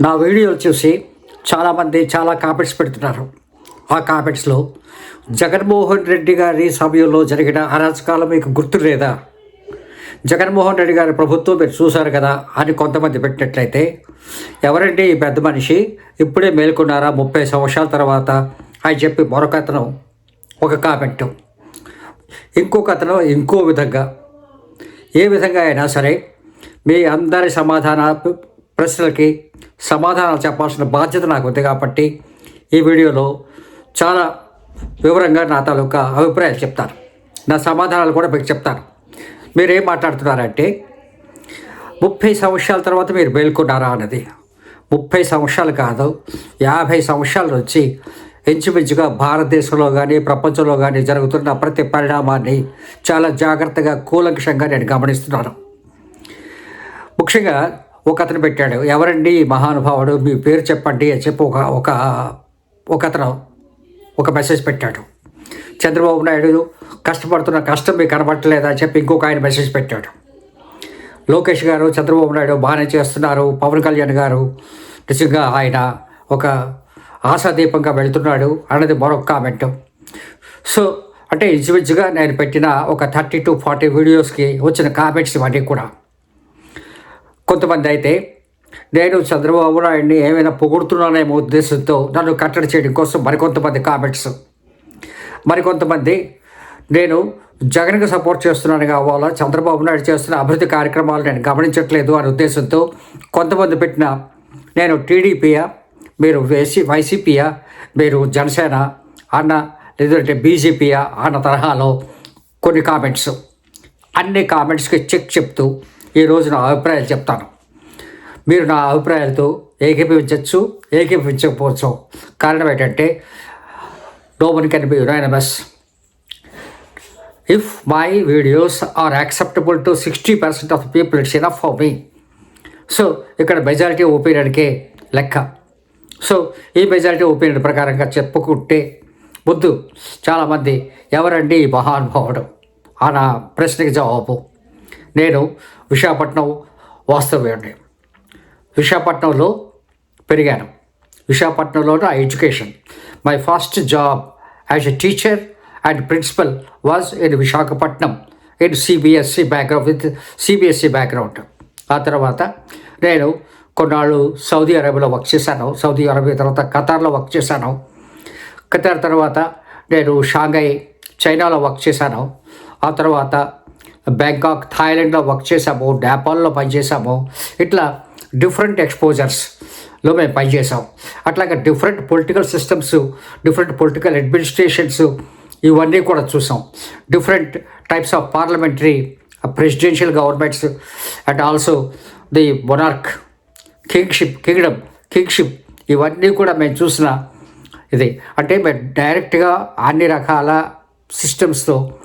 నా వీడియోలు చూసి చాలామంది చాలా కామెంట్స్ పెడుతున్నారు. ఆ కామెంట్స్లో జగన్మోహన్ రెడ్డి గారి సమయంలో జరిగిన అరాచకాలు మీకు గుర్తు లేదా జగన్మోహన్ రెడ్డి గారి ప్రభుత్వం మీరు చూశారు కదా అని కొంతమంది పెట్టినట్లయితే ఎవరండి ఈ పెద్ద మనిషి? ఇప్పుడే మేల్కొన్నారా ముప్పై సంవత్సరాల తర్వాత? అని చెప్పి మరొక అతను ఒక కామెంట్. ఇంకొక అతను ఇంకో విధంగా ఏ విధంగా అయినా సరే మీ అందరి సమాధాన ప్రశ్నలకి సమాధానాలు చెప్పాల్సిన బాధ్యత నాకు ఉంది కాబట్టి ఈ వీడియోలో చాలా వివరంగా నా తాలూకా అభిప్రాయాలు చెప్తాను. నా సమాధానాలు కూడా మీకు చెప్తాను. మీరేం మాట్లాడుతున్నారంటే ముప్పై సంవత్సరాల తర్వాత మీరు మేల్కొన్నారా అన్నది. ముప్పై సంవత్సరాలు కాదు యాభై సంవత్సరాల నుంచి ఇంచుమించుగా భారతదేశంలో కానీ ప్రపంచంలో కానీ జరుగుతున్న ప్రతి పరిణామాన్ని చాలా జాగ్రత్తగా కూలంకషంగా నేను గమనిస్తున్నాను. ముఖ్యంగా ఒక అతను పెట్టాడు. ఎవరండి? మహానుభావుడు. మీ పేరు చెప్పండి అని చెప్పి ఒక ఒక ఒక అతను ఒక మెసేజ్ పెట్టాడు. చంద్రబాబు నాయుడు కష్టపడుతున్న కష్టం మీకు కనబట్టలేదా అని చెప్పి ఇంకొక ఆయన మెసేజ్ పెట్టాడు. లోకేష్ గారు చంద్రబాబు నాయుడు బాగానే చేస్తున్నారు. పవన్ కళ్యాణ్ గారు నిజంగా ఆయన ఒక ఆశాదీపంగా వెళ్తున్నాడు. అన్నది మరొక కామెంట్ సో అంటే ఇంచుమించుగా నేను పెట్టిన ఒక థర్టీ టు ఫార్టీ వీడియోస్కి వచ్చిన కామెంట్స్ ఇవన్నీ కూడా. కొంతమంది అయితే నేను చంద్రబాబు నాయుడిని ఏమైనా పొగుడుతున్నానేమో ఉద్దేశంతో నన్ను కట్టడి చేయడం కోసం మరికొంతమంది కామెంట్స్. మరికొంతమంది నేను జగన్కి సపోర్ట్ చేస్తున్నాను కావాలా చంద్రబాబు నాయుడు చేస్తున్న అభివృద్ధి కార్యక్రమాలు నేను గమనించట్లేదు అనే ఉద్దేశంతో కొంతమంది పెట్టిన నేను టీడీపీయా మీరు వైసీ వైసీపీయా మీరు జనసేన అన్న లేదంటే బీజేపీయా అన్న తరహాలో కొన్ని కామెంట్స్. అన్ని కామెంట్స్కి చెక్ చెప్తూ ఈరోజు నా అభిప్రాయాలు చెప్తాను. మీరు నా అభిప్రాయాలతో ఏకీభవించవచ్చు ఏకీభవించకపోవచ్చు. కారణం ఏంటంటే no one can be unanimous if my videos are acceptable to sixty percent of people it's enough for me so ఇక్కడ మెజారిటీ ఒపీనియన్కే లెక్క. సో ఈ మెజారిటీ ఒపీనియన్ ప్రకారంగా చెప్పుకుంటే ముందు చాలామంది ఎవరండి ఈ మహానుభావుడు? అన్న ప్రశ్నకి జవాబు. నేను విశాఖపట్నం వాస్తవ్యండి విశాఖపట్నంలో పెరిగాను. విశాఖపట్నంలో నా education. My first job as a teacher and principal was in Visakhapatnam in CBSE background with CBSE background. ఆ తర్వాత నేను కొన్నాళ్ళు సౌదీ అరేబియాలో వర్క్ చేశాను. సౌదీ అరేబియా తర్వాత ఖతార్లో వర్క్ చేశాను. ఖతార్ తర్వాత నేను షాంఘై చైనాలో వర్క్ చేశాను. ఆ తర్వాత బ్యాంకాక్ థాయిలాండ్లో వర్క్ చేసాము నేపాల్లో పనిచేసాము ఇట్లా డిఫరెంట్ ఎక్స్పోజర్స్లో మేము పనిచేసాం అట్లాగే different political systems different political administrations ఇవన్నీ కూడా చూసాం different types of parliamentary presidential governments and also the monarch kingship kingdom kingship ఇవన్నీ కూడా మేము చూసిన ఇది. అంటే మేము డైరెక్ట్గా అన్ని రకాల సిస్టమ్స్తో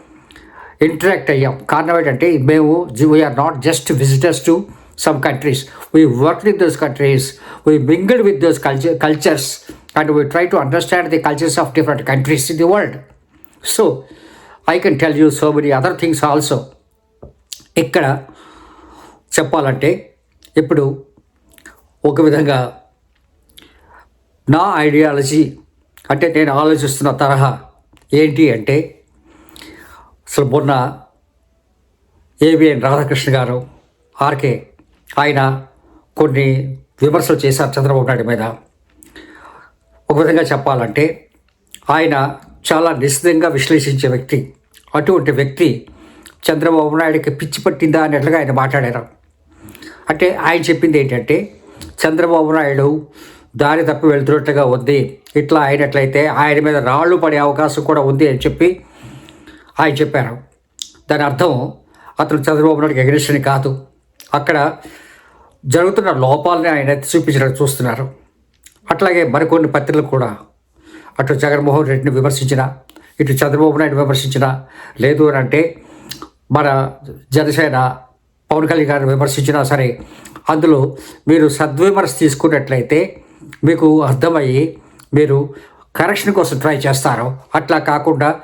ఇంటరాక్ట్ అయ్యాం. కారణం ఏంటంటే మేము we are not just visitors to some countries we work with those countries we mingled with those culture cultures and we try to understand the cultures of different countries in the world so I can tell you so many other things also ఇక్కడ చెప్పాలంటే ఇప్పుడు ఒక విధంగా నా ideology అంటే నేను ఆలోచిస్తున్న తరహా ఏంటి అంటే అసలు మొన్న ఏబిఎన్ రాధాకృష్ణ గారు ఆర్కే ఆయన కొన్ని విమర్శలు చేశారు చంద్రబాబు నాయుడు మీద. ఒక విధంగా చెప్పాలంటే ఆయన చాలా నిశ్చితంగా విశ్లేషించే వ్యక్తి. అటువంటి వ్యక్తి చంద్రబాబు నాయుడికి పిచ్చి పట్టిందా అన్నట్లుగా ఆయన మాట్లాడారు. అంటే ఆయన చెప్పింది ఏంటంటే చంద్రబాబు నాయుడు దారి తప్పి వెళ్తున్నట్టుగా ఉంది. ఇట్లా అయినట్లయితే ఆయన మీద రాళ్ళు పడే అవకాశం కూడా ఉంది అని చెప్పి ఆయన చెప్పారు. దాని అర్థం అతను చంద్రబాబు నాయుడుకి ఎగరెషన్ కాదు. అక్కడ జరుగుతున్న లోపాలని ఆయన ఎత్తి చూపించడానికి చూస్తున్నారు. అట్లాగే మరికొన్ని పత్రికలు కూడా. అటు జగన్మోహన్ రెడ్డిని విమర్శించిన ఇటు చంద్రబాబు నాయుడు విమర్శించిన లేదు అని అంటే మన జనసేన పవన్ కళ్యాణ్ గారిని విమర్శించినా సరే అందులో మీరు సద్విమర్శ తీసుకున్నట్లయితే మీకు అర్థమయ్యి మీరు కరెక్షన్ కోసం ట్రై చేస్తారు. అట్లా కాకుండా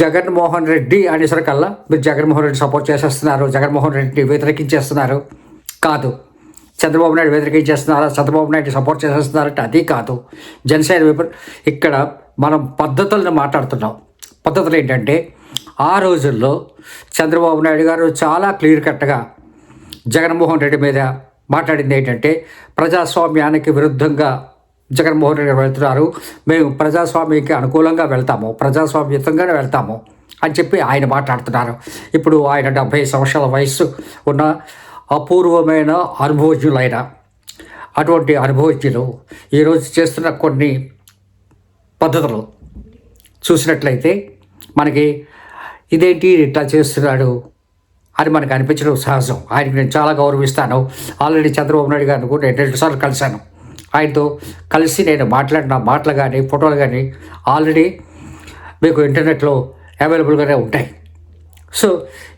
జగన్మోహన్ రెడ్డి అనేసరికల్లా మీరు జగన్మోహన్ రెడ్డి సపోర్ట్ చేసేస్తున్నారు. జగన్మోహన్ రెడ్డిని వ్యతిరేకించేస్తున్నారు. కాదు. చంద్రబాబు నాయుడు వ్యతిరేకించేస్తున్నారా? చంద్రబాబు నాయుడు సపోర్ట్ చేసేస్తున్నారంటే అది కాదు. జనసేన వైపు ఇక్కడ మనం పద్ధతులను మాట్లాడుతున్నాం. పద్ధతులు ఏంటంటే ఆ రోజుల్లో చంద్రబాబు నాయుడు గారు చాలా క్లియర్ కట్గా జగన్మోహన్ రెడ్డి మీద మాట్లాడింది ఏంటంటే ప్రజాస్వామ్యానికి విరుద్ధంగా జగన్మోహన్ రెడ్డి వెళ్తున్నారు. మేము ప్రజాస్వామ్యానికి అనుకూలంగా వెళ్తాము. ప్రజాస్వామ్యతంగానే వెళ్తాము అని చెప్పి ఆయన మాట్లాడుతున్నారు. ఇప్పుడు ఆయన డెబ్భై సంవత్సరాల వయస్సు ఉన్న అపూర్వమైన అనుభవజ్ఞులైన అటువంటి అనుభవజ్ఞులు ఈరోజు చేస్తున్న కొన్ని పద్ధతులు చూసినట్లయితే మనకి ఇదేంటి ఇట్లా చేస్తున్నాడు అని మనకు అనిపించడం సహజం. ఆయనకి నేను చాలా గౌరవిస్తాను. ఆల్రెడీ చంద్రబాబు నాయుడు గారిని కూడా నేను రెండుసార్లు కలిశాను. ఆయనతో కలిసి నేను మాట్లాడిన మాటలు కానీ ఫోటోలు కానీ ఆల్రెడీ మీకు ఇంటర్నెట్లో అవైలబుల్గానే ఉంటాయి. సో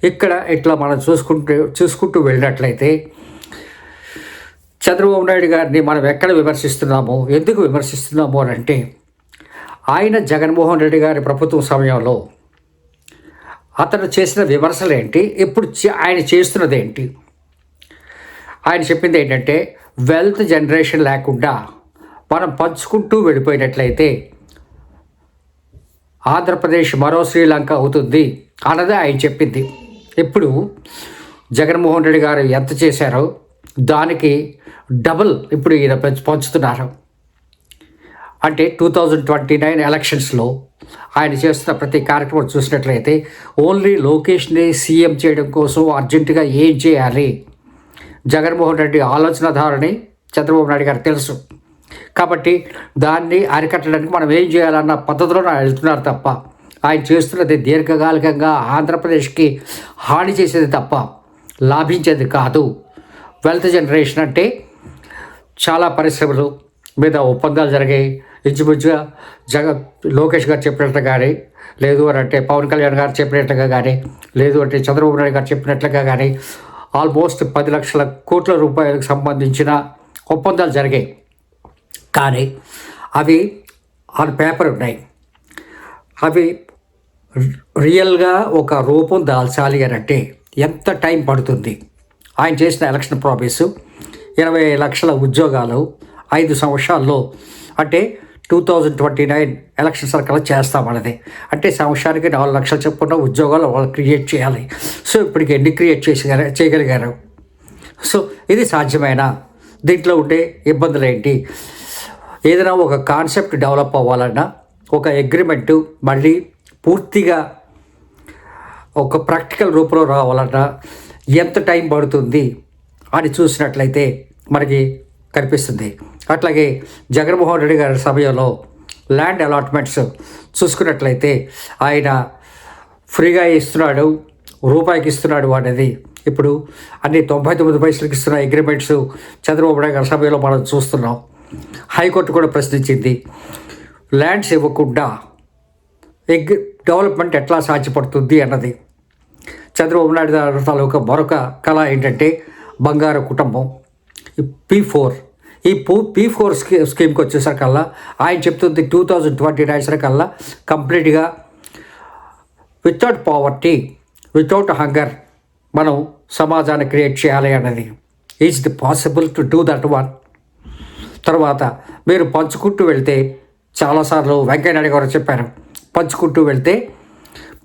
ఇక్కడ ఇట్లా మనం చూసుకుంటూ చూసుకుంటూ వెళ్ళినట్లయితే చంద్రబాబు నాయుడు గారిని మనం ఎక్కడ విమర్శిస్తున్నామో ఎందుకు విమర్శిస్తున్నాము అని అంటే ఆయన జగన్మోహన్ రెడ్డి గారి ప్రభుత్వం సమయంలో అతను చేసిన విమర్శలు ఏంటి ఇప్పుడు చే- ఆయన చేస్తున్నది ఏంటి ఆయన చెప్పింది ఏంటంటే వెల్త్ జనరేషన్ లేకుండా మనం పంచుకుంటూ వెళ్ళిపోయినట్లయితే ఆంధ్రప్రదేశ్ మరో శ్రీలంక అవుతుంది అన్నదే ఆయన చెప్పింది. ఇప్పుడు జగన్మోహన్ రెడ్డి గారు ఎంత చేశారో దానికి డబుల్ ఇప్పుడు ఈయన పంచుతున్నారు. అంటే టూ థౌజండ్ ట్వంటీ నైన్ ఎలక్షన్స్లో ఆయన చేస్తున్న ప్రతి కార్యక్రమం చూసినట్లయితే ఓన్లీ లోకేష్ని సీఎం చేయడం కోసం అర్జెంటుగా ఏం చేయాలి? జగన్మోహన్ రెడ్డి ఆలోచన ధారని చంద్రబాబు నాయుడు గారికి తెలుసు. కాబట్టి దాన్ని అరికట్టడానికి మనం ఏం చేయాలన్న పద్ధతిలో వెళ్తున్నారు తప్ప ఆయన చేస్తున్నది దీర్ఘకాలికంగా ఆంధ్రప్రదేశ్కి హాని చేసేది తప్ప లాభించేది కాదు. వెల్త్ జనరేషన్ అంటే చాలా పరిశ్రమలు మీద ఒప్పందాలు జరిగాయి. ఇంచుమించుగా జగ లోకేష్ గారు చెప్పినట్టు కానీ లేదు అని అంటే పవన్ కళ్యాణ్ గారు చెప్పినట్లుగా కానీ లేదు అంటే చంద్రబాబు నాయుడు గారు చెప్పినట్లుగా కానీ ఆల్మోస్ట్ పది లక్షల కోట్ల రూపాయలకు సంబంధించిన ఒప్పందాలు జరిగాయి. కానీ అవి ఆన్ పేపర్ ఉన్నాయి. అవి రియల్గా ఒక రూపం దాల్చాలి అని అంటే ఎంత టైం పడుతుంది? ఆయన చేసిన ఎలక్షన్ ప్రామిస్ ఇరవై లక్షల ఉద్యోగాలు ఐదు సంవత్సరాల్లో అంటే two thousand twenty nine election circle చేస్తామన్నది. అంటే సంవత్సరానికి నాలుగు లక్షల చొప్పున ఉద్యోగాలు వాళ్ళు క్రియేట్ చేయాలి. సో ఇప్పటికి ఎన్ని క్రియేట్ చేసి చేయగలిగారు? సో ఇది సాధ్యమైన? దీంట్లో ఉండే ఇబ్బందులు ఏంటి ఏదైనా ఒక కాన్సెప్ట్ డెవలప్ అవ్వాలన్నా ఒక అగ్రిమెంటు మళ్ళీ పూర్తిగా ఒక ప్రాక్టికల్ రూపంలో రావాలన్నా ఎంత టైం పడుతుంది అని చూసినట్లయితే మనకి కనిపిస్తుంది. అట్లాగే జగన్మోహన్ రెడ్డి గారి సమయంలో ల్యాండ్ అలాట్మెంట్స్ చూసుకున్నట్లయితే ఆయన ఫ్రీగా ఇస్తున్నాడు రూపాయికి ఇస్తున్నాడు అనేది ఇప్పుడు అన్ని తొంభై తొమ్మిది పైసలకి ఇస్తున్న అగ్రిమెంట్స్ చంద్రబాబు నాయుడు గారి సమయంలో మనం చూస్తున్నాం. హైకోర్టు కూడా ప్రశ్నించింది ల్యాండ్స్ ఇవ్వకుండా ఎగ్ డెవలప్మెంట్ ఎట్లా సాధ్యపడుతుంది? అన్నది. చంద్రబాబు నాయుడు గారి తాలూకా మరొక కళ ఏంటంటే బంగారు కుటుంబం. పీ ఫోర్ ఈ పూ పీ ఫోర్ స్కీ స్కీమ్కి వచ్చేసరికల్లా ఆయన చెప్తుంది టూ థౌజండ్ ట్వంటీ నైన్ సరికల్లా కంప్లీట్గా వితౌట్ పావర్టీ వితౌట్ హంగర్ మనం సమాజాన్ని క్రియేట్ చేయాలి అన్నది. Is the possible to do that one తర్వాత మీరు పంచుకుంటూ వెళ్తే చాలాసార్లు వెంకయ్యనాయుడు గారు చెప్పారు పంచుకుంటూ వెళ్తే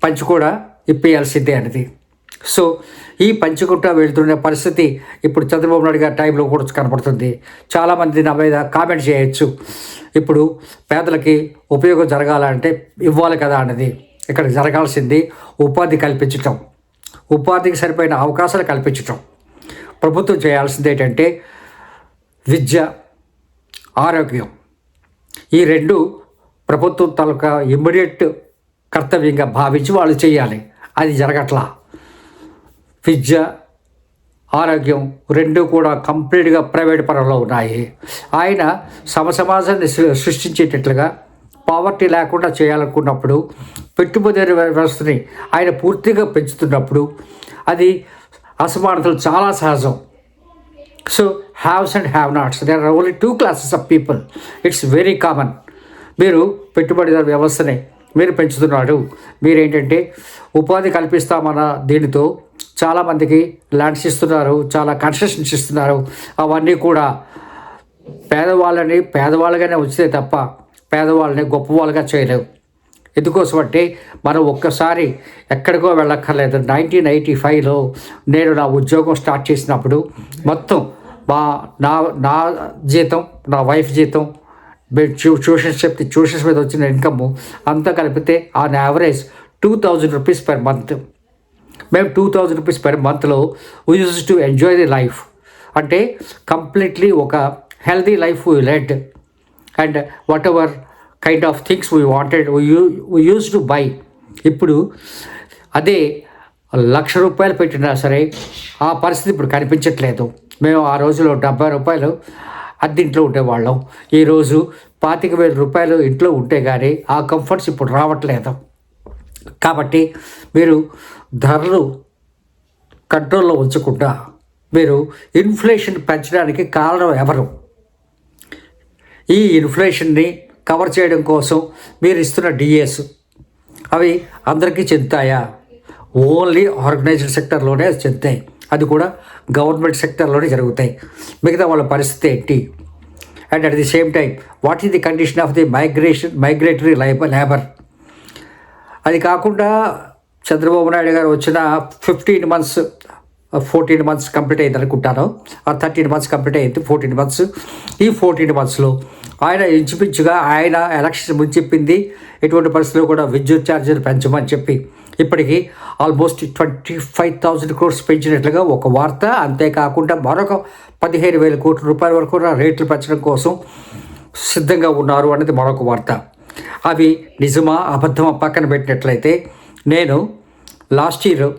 పంచి కూడా ఇప్పేయాల్సిందే అనేది సో ఈ పంచుకుంటూ వెళ్తున్న పరిస్థితి ఇప్పుడు చంద్రబాబు నాయుడు గారి టైంలో కూడా కనపడుతుంది. చాలామంది నా మీద కామెంట్ చేయొచ్చు. ఇప్పుడు పేదలకి ఉపయోగం జరగాలంటే ఇవ్వాలి కదా అన్నది. ఇక్కడ జరగాల్సింది ఉపాధి కల్పించటం. ఉపాధికి సరిపోయిన అవకాశాలు కల్పించటం. ప్రభుత్వం చేయాల్సింది ఏంటంటే విద్య ఆరోగ్యం. ఈ రెండు ప్రభుత్వం తలక ఇమ్మీడియట్ కర్తవ్యంగా భావించి వాళ్ళు చేయాలి. అది జరగట్లా. విద్య ఆరోగ్యం రెండు కూడా కంప్లీట్గా ప్రైవేట్ పరంలో ఉన్నాయి. ఆయన సమసమాజాన్ని సృష్టించేటట్లుగా పావర్టీ లేకుండా చేయాలనుకున్నప్పుడు పెట్టుబడి వ్యవస్థని ఆయన పూర్తిగా పెంచుతున్నప్పుడు అది అసమానతలు చాలా సహజం. So haves and have nots there are only two classes of people it's very common మీరు పెట్టుబడిదారు వ్యవస్థని మీరు పెంచుతున్నాడు మీరేంటంటే ఉపాధి కల్పిస్తామన్న దీనితో చాలామందికి ల్యాండ్స్ ఇస్తున్నారు చాలా కన్స్ట్రక్షన్స్ ఇస్తున్నారు. అవన్నీ కూడా పేదవాళ్ళని పేదవాళ్ళగానే ఉంచితే తప్ప పేదవాళ్ళని గొప్పవాళ్ళుగా చేయలేవు. ఎందుకోసం అంటే మనం ఒక్కసారి ఎక్కడికో వెళ్ళక్కర్లేదు. నైన్టీన్ ఎయిటీ ఫైవ్లో నేను నా ఉద్యోగం స్టార్ట్ చేసినప్పుడు మొత్తం మా నా నా జీతం నా వైఫ్ జీతం ట్యూషన్స్ చెప్తే ట్యూషన్స్ మీద వచ్చిన ఇన్కమ్ అంతా కలిపితే on average two thousand rupees per month. మేము టూ థౌజండ్ రూపీస్ పర్ మంత్లో we use to enjoy the life అంటే కంప్లీట్లీ ఒక healthy life we led and whatever kind of things we wanted we use to buy ఇప్పుడు అదే లక్ష రూపాయలు పెట్టినా సరే ఆ పరిస్థితి ఇప్పుడు కనిపించట్లేదు. మేము ఆ రోజులో డెబ్బై రూపాయలు అద్దెంట్లో ఉండేవాళ్ళం. ఈరోజు పాతిక వేల రూపాయలు ఇంట్లో ఉంటే కానీ ఆ కంఫర్ట్స్ ఇప్పుడు రావట్లేదు. కాబట్టి మీరు ధరలు కంట్రోల్లో ఉంచకుండా మీరు ఇన్ఫ్లేషన్ పెంచడానికి కారణం ఎవరు? ఈ ఇన్ఫ్లేషన్ని కవర్ చేయడం కోసం మీరు ఇస్తున్న డిఎస్ అవి అందరికీ చెందుతాయా? ఓన్లీ ఆర్గనైజ్డ్ సెక్టర్లోనే చెందుతాయి. అది కూడా గవర్నమెంట్ సెక్టర్లోనే జరుగుతాయి. మిగతా వాళ్ళ పరిస్థితి ఏంటి? And at the same time what is the condition of the migration migratory labour labour అది కాకుండా చంద్రబాబు నాయుడు గారు వచ్చిన fifteen months fourteen months complete అయింది అనుకుంటాను. ఆ థర్టీన్ మంత్స్ కంప్లీట్ అయింది ఫోర్టీన్ మంత్స్ ఈ ఫోర్టీన్ మంత్స్లో ఆయన ఇంచుమించుగా ఆయన ఎలక్షన్ ముందు చెప్పింది ఎటువంటి పరిస్థితుల్లో కూడా విద్యుత్ ఛార్జీలు పెంచమని చెప్పి. ఇప్పటికీ almost twenty five thousand crores పెంచినట్లుగా ఒక వార్త. అంతేకాకుండా మరొక పదిహేను వేల కోట్ల రూపాయల వరకు రేట్లు పెంచడం కోసం సిద్ధంగా ఉన్నారు అనేది మరొక వార్త. అవి నిజమా అబద్ధమా పక్కన పెట్టినట్లయితే నేను లాస్ట్ ఇయర్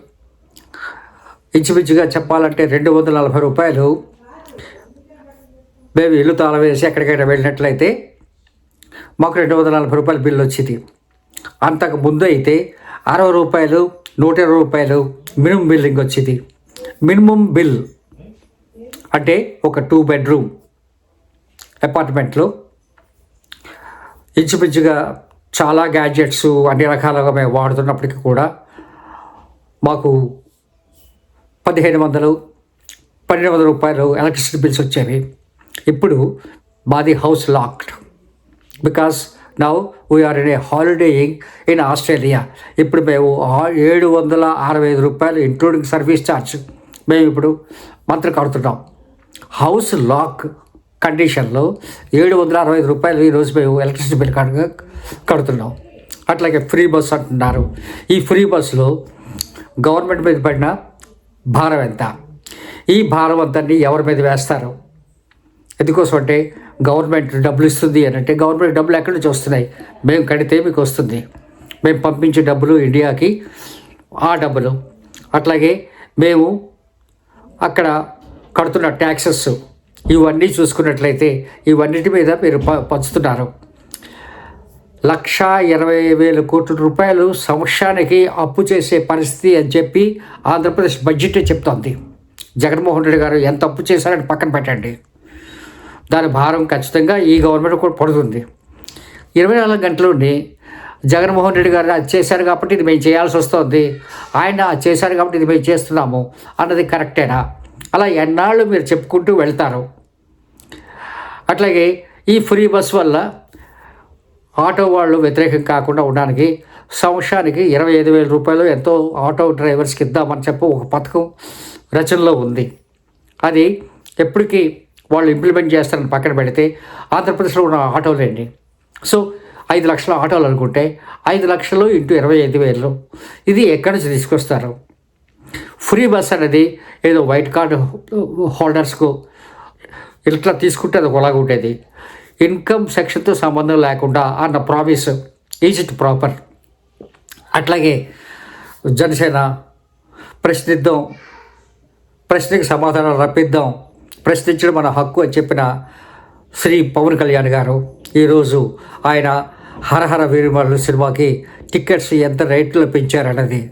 ఇంచుమించుగా చెప్పాలంటే రెండు వందల నలభై రూపాయలు మేము ఇల్లు తాళం వేసి ఎక్కడికైనా వెళ్ళినట్లయితే మాకు రెండు వందల నలభై రూపాయల బిల్లు వచ్చింది. అంతకు ముందు అయితే అరవై రూపాయలు నూట ఇరవై రూపాయలు మినిమం బిల్లింగ్ వచ్చింది మినిమం బిల్ అంటే ఒక టూ బెడ్రూమ్ అపార్ట్మెంట్లో. ఇంచుమించుగా చాలా గ్యాడ్జెట్స్ అన్ని రకాలుగా మేము వాడుతున్నప్పటికీ కూడా మాకు పదిహేను వందలు పన్నెండు వందల రూపాయలు ఎలక్ట్రిసిటీ బిల్స్ వచ్చేవి. ఇప్పుడు మాది house locked. Because now we are in a holidaying in Australia ఇప్పుడు మేము ఏడు వందల అరవై ఐదు రూపాయలు ఇంక్లూడింగ్ సర్వీస్ ఛార్జ్ మేము ఇప్పుడు మంత్రి కడుతున్నాం. హౌస్ లాక్ కండిషన్లో ఏడు వందల అరవై ఐదు రూపాయలు ఈరోజు మేము ఎలక్ట్రిసిటీ బిల్ కడ కడుతున్నాం. అట్లాగే ఫ్రీ బస్ అంటున్నారు. ఈ ఫ్రీ బస్సులో గవర్నమెంట్ మీద పడిన భారం ఎంత? ఈ భారం అంతా ఎవరి మీద వేస్తారు? ఎందుకోసం అంటే గవర్నమెంట్ డబ్బులు ఇస్తుంది అని అంటే గవర్నమెంట్ డబ్బులు ఎక్కడి నుంచి వస్తున్నాయి? మేము కడితే మీకు వస్తుంది. మేము పంపించే డబ్బులు ఇండియాకి ఆ డబ్బులు. అట్లాగే మేము అక్కడ కడుతున్న ట్యాక్సెస్ ఇవన్నీ చూసుకున్నట్లయితే ఇవన్నిటి మీద మీరు ప పంచుతున్నారు. లక్ష ఇరవై వేల కోట్ల రూపాయలు సంవత్సరానికి అప్పు చేసే పరిస్థితి అని చెప్పి ఆంధ్రప్రదేశ్ బడ్జెట్ చెప్తోంది. జగన్మోహన్ రెడ్డి గారు ఎంత అప్పు చేశారని పక్కన పెట్టండి. దాని భారం ఖచ్చితంగా ఈ గవర్నమెంట్ కూడా పడుతుంది. ఇరవై నాలుగు గంటలుండి జగన్మోహన్ రెడ్డి గారు అది చేశారు కాబట్టి ఇది మేము చేయాల్సి వస్తుంది. ఆయన అది చేశారు కాబట్టి ఇది మేము చేస్తున్నాము అన్నది కరెక్టేనా అలా ఎన్నాళ్ళు మీరు చెప్పుకుంటూ వెళ్తారు. అట్లాగే ఈ ఫ్రీ బస్ వల్ల ఆటో వాళ్ళు వ్యతిరేకం కాకుండా ఉండడానికి సంవత్సరానికి ఇరవై ఐదు వేల రూపాయలు ఎంతో ఆటో డ్రైవర్స్కి ఇద్దామని చెప్పి ఒక పథకం రచనలో ఉంది. అది ఎప్పటికీ వాళ్ళు ఇంప్లిమెంట్ చేస్తారని పక్కన పెడితే ఆంధ్రప్రదేశ్లో ఉన్న ఆటోలేండి సో ఐదు లక్షల ఆటోలు అనుకుంటే ఐదు లక్షలు ఇంటూ ఇరవై ఐదు వేలు. ఇది ఎక్కడి నుంచి తీసుకొస్తారు? ఫ్రీ బస్ అనేది ఏదో వైట్ కార్డు హోల్డర్స్కు ఇట్లా తీసుకుంటే అది ఒకలాగా ఉండేది. ఇన్కమ్ సెక్షన్తో సంబంధం లేకుండా అన్న ప్రామిస్ ఈజ్ ఇట్ ప్రాపర్? అట్లాగే జనసేన ప్రశ్నిద్దాం ప్రశ్నకి సమాధానం రప్పిద్దాం ప్రశ్నించడం మన హక్కు అని చెప్పిన శ్రీ పవన్ కళ్యాణ్ గారు. ఈరోజు ఆయన హరహర వీరమల్లు సినిమాకి టికెట్స్ ఎంత రేట్లో పెంచారన్నది.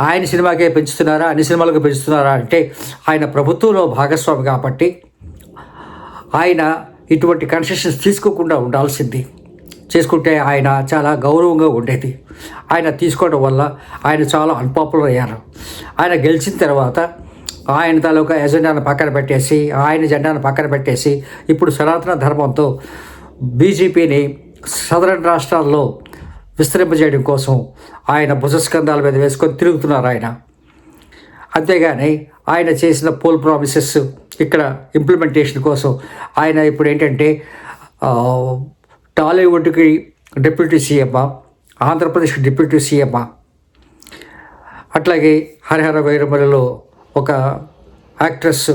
ఆయన సినిమాకే పెంచుతున్నారా అన్ని సినిమాలకు పెంచుతున్నారా అంటే ఆయన ప్రభుత్వంలో భాగస్వామి కాబట్టి ఆయన ఇటువంటి కన్సెషన్స్ తీసుకోకుండా ఉండాల్సింది. చేసుకుంటే ఆయన చాలా గౌరవంగా ఉండేది. ఆయన తీసుకోవడం వల్ల ఆయన చాలా అన్పాపులర్ అయ్యారు. ఆయన గెలిచిన తర్వాత ఆయన తాలూకా ఎజెండాను పక్కన పెట్టేసి ఆయన జెండాను పక్కన పెట్టేసి ఇప్పుడు సనాతన ధర్మంతో బీజేపీని సదరన్ రాష్ట్రాల్లో విస్తరింపజేయడం కోసం ఆయన భుజస్కంధాల మీద వేసుకొని తిరుగుతున్నారు ఆయన. అంతేగాని ఆయన చేసిన పోల్ ప్రామిసెస్ ఇక్కడ ఇంప్లిమెంటేషన్ కోసం ఆయన ఇప్పుడు ఏంటంటే టాలీవుడ్కి డిప్యూటీ సీఎం ఆంధ్రప్రదేశ్కి డిప్యూటీ సీఎం అట్లాగే హరిహర వైరమలలో ఒక యాక్ట్రెస్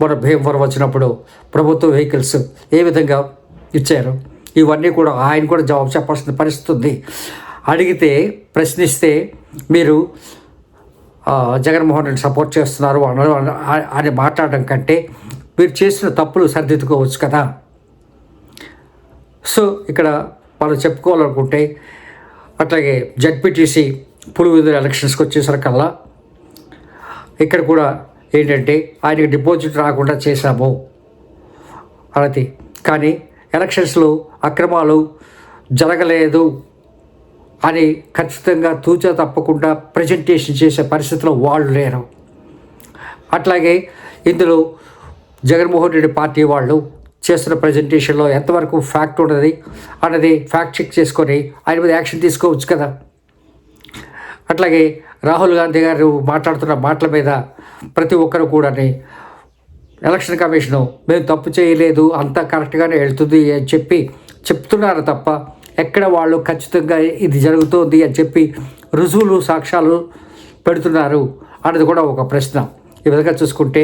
మన భీమవరం వచ్చినప్పుడు ప్రభుత్వ వెహికల్స్ ఏ విధంగా ఇచ్చారు? ఇవన్నీ కూడా ఆయన కూడా జవాబు చెప్పాల్సిన పరిస్థితి ఉంది. అడిగితే ప్రశ్నిస్తే మీరు జగన్మోహన్ రెడ్డి సపోర్ట్ చేస్తున్నారు అని అని మాట్లాడడం కంటే మీరు చేసిన తప్పులు సరిదిద్దుకోవచ్చు కదా. సో ఇక్కడ వాళ్ళు చెప్పుకోవాలనుకుంటే అట్లాగే జడ్పీటీసీ పులివెందుల ఎలక్షన్స్కి వచ్చేసరికల్లా ఇక్కడ కూడా ఏంటంటే ఆయనకి డిపాజిట్ రాకుండా చేశాము. అది కానీ ఎలక్షన్స్లో అక్రమాలు జరగలేదు అని ఖచ్చితంగా తూచా తప్పకుండా ప్రజెంటేషన్ చేసే పరిస్థితిలో వాళ్ళు లేరు. అట్లాగే ఇందులో జగన్మోహన్ రెడ్డి పార్టీ వాళ్ళు చేస్తున్న ప్రజెంటేషన్లో ఎంతవరకు ఫ్యాక్ట్ ఉన్నది అన్నది ఫ్యాక్ట్ చెక్ చేసుకొని ఆయన మీద యాక్షన్ తీసుకోవచ్చు కదా. అట్లాగే రాహుల్ గాంధీ గారు మాట్లాడుతున్న మాటల మీద ప్రతి ఒక్కరు కూడా ఎలక్షన్ కమిషను మేము తప్పు చేయలేదు అంతా కరెక్ట్గానే వెళ్తుంది అని చెప్పి చెప్తున్నారు తప్ప ఎక్కడ వాళ్ళు ఖచ్చితంగా ఇది జరుగుతోంది అని చెప్పి రుజువులు సాక్ష్యాలు పెడుతున్నారు అన్నది కూడా ఒక ప్రశ్న. ఈ విధంగా చూసుకుంటే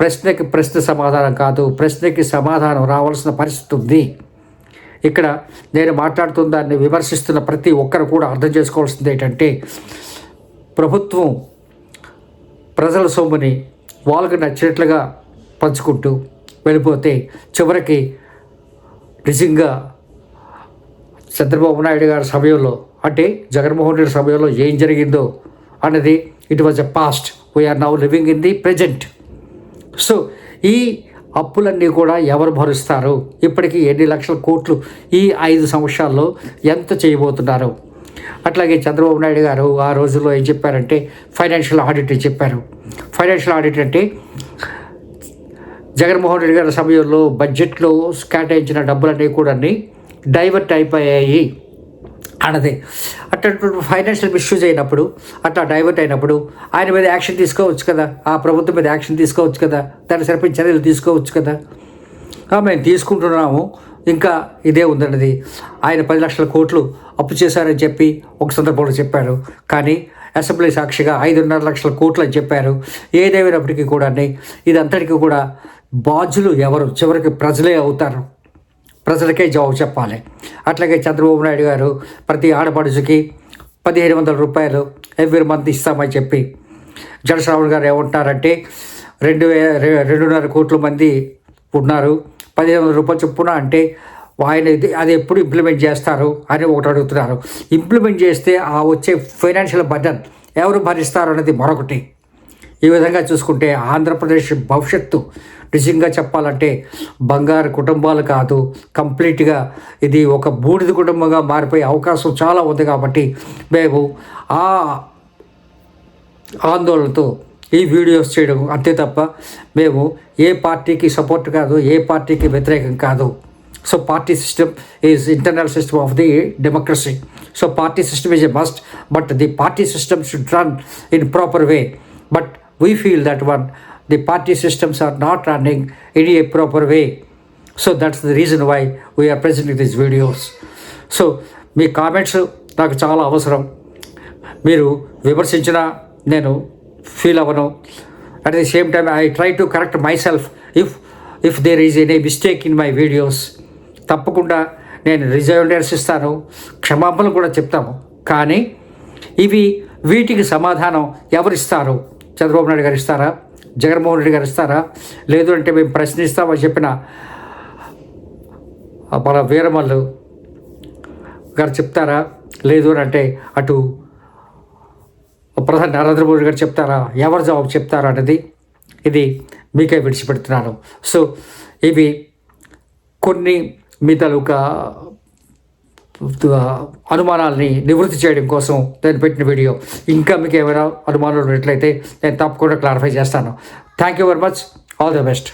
ప్రశ్నకి ప్రశ్న సమాధానం కాదు ప్రశ్నకి సమాధానం రావాల్సిన పరిస్థితి ఉంది. ఇక్కడ నేను మాట్లాడుతున్న దాన్ని విమర్శిస్తున్న ప్రతి ఒక్కరు కూడా అర్థం చేసుకోవాల్సింది ఏంటంటే ప్రభుత్వం ప్రజల సొమ్ముని వాళ్ళకి నచ్చినట్లుగా పంచుకుంటూ వెళ్ళిపోతే చివరికి నిజంగా చంద్రబాబు నాయుడు గారి సమయంలో అంటే జగన్మోహన్ రెడ్డి సమయంలో ఏం జరిగిందో అన్నది it was a past we are now living in the present so ఈ అప్పులన్నీ కూడా ఎవరు భరిస్తారు? ఇప్పటికీ ఎన్ని లక్షల కోట్లు ఈ ఐదు సంవత్సరాల్లో ఎంత చేయబోతున్నారు? అట్లాగే చంద్రబాబు నాయుడు గారు ఆ రోజుల్లో ఏం చెప్పారంటే ఫైనాన్షియల్ ఆడిట్ చెప్పారు. ఫైనాన్షియల్ ఆడిట్ అంటే జగన్మోహన్ రెడ్డి గారి సమయంలో బడ్జెట్లో కేటాయించిన డబ్బులన్నీ కూడా డైవర్ట్ అయిపోయాయి అన్నదే. అట్లాంటి ఫైనాన్షియల్ ఇష్యూస్ అయినప్పుడు అట్లా డైవర్ట్ అయినప్పుడు ఆయన మీద యాక్షన్ తీసుకోవచ్చు కదా? ఆ ప్రభుత్వం మీద యాక్షన్ తీసుకోవచ్చు కదా? దాన్ని సరిపోయిన చర్యలు తీసుకోవచ్చు కదా? మేము తీసుకుంటున్నాము. ఇంకా ఇదే ఉందన్నది. ఆయన పది లక్షల కోట్లు అప్పు చేశారని చెప్పి ఒక సందర్భంలో చెప్పారు. కానీ అసెంబ్లీ సాక్షిగా ఐదున్నర లక్షల కోట్లు అని చెప్పారు. ఏదేమైనప్పటికీ కూడా ఇదంతటికీ కూడా బాధ్యులు ఎవరు? చివరికి ప్రజలే అవుతారు. ప్రజలకే జవాబు చెప్పాలి. అట్లాగే చంద్రబాబు నాయుడు గారు ప్రతి ఆడపడుచుకి పదిహేను వందల రూపాయలు ఎవ్రీ మంత్ ఇస్తామని చెప్పి జనశ్రావణ్ గారు ఏమంటున్నారంటే రెండు వే రెండున్నర కోట్ల మంది ఉన్నారు. పదిహేను వందల రూపాయలు చొప్పున అంటే ఆయన ఇది అది ఎప్పుడు ఇంప్లిమెంట్ చేస్తారు అని ఒకటి అడుగుతున్నారు. ఇంప్లిమెంట్ చేస్తే ఆ వచ్చే ఫైనాన్షియల్ బర్డన్ ఎవరు భరిస్తారు అనేది మరొకటి. ఈ విధంగా చూసుకుంటే ఆంధ్రప్రదేశ్ భవిష్యత్తు నిజంగా చెప్పాలంటే బంగారు కుటుంబాలు కాదు కంప్లీట్గా ఇది ఒక బూడిద కుటుంబంగా మారిపోయే అవకాశం చాలా ఉంది కాబట్టి మేము ఆ ఆందోళనతో ఈ వీడియోస్ చేయడం అంతే తప్ప మేము ఏ పార్టీకి సపోర్ట్ కాదు ఏ పార్టీకి వ్యతిరేకం కాదు. So party system is internal system of the democracy so party system is a must but the party system should run in proper way but we feel that one the party systems are not running in a proper way so that's the reason why we are presenting these videos so me comments నాకు చాలా అవసరం. మీరు విమర్శించిన నేను feel అవ్వను at the same time I try to correct myself if if there is any mistake in my videos తప్పకుండా నేను reserve ఇస్తాను క్షమాపణలు కూడా చెప్తాము. కానీ ఇవి వీటికి సమాధానం ఎవరిస్తారు చంద్రబాబు నాయుడు గారు ఇస్తారా? జగన్మోహన్ రెడ్డి గారు ఇస్తారా? లేదు అంటే మేము ప్రశ్నిస్తామని చెప్పిన మన వీరమల్లు గారు చెప్తారా? లేదు అని అంటే అటు ప్రధాని నరేంద్ర మోడీ గారు చెప్తారా? ఎవరు జవాబు చెప్తారా అనేది ఇది మీకే విడిచిపెడుతున్నాను. సో ఇవి కొన్ని మీ తాలూకా అనుమానాల్ని నివృత్తి చేయడం కోసం నేను పెట్టిన వీడియో. ఇంకా మీకు ఏమైనా అనుమానాలు ఉన్నట్లయితే నేను తప్పకుండా క్లారిఫై చేస్తాను. Thank you very much all the best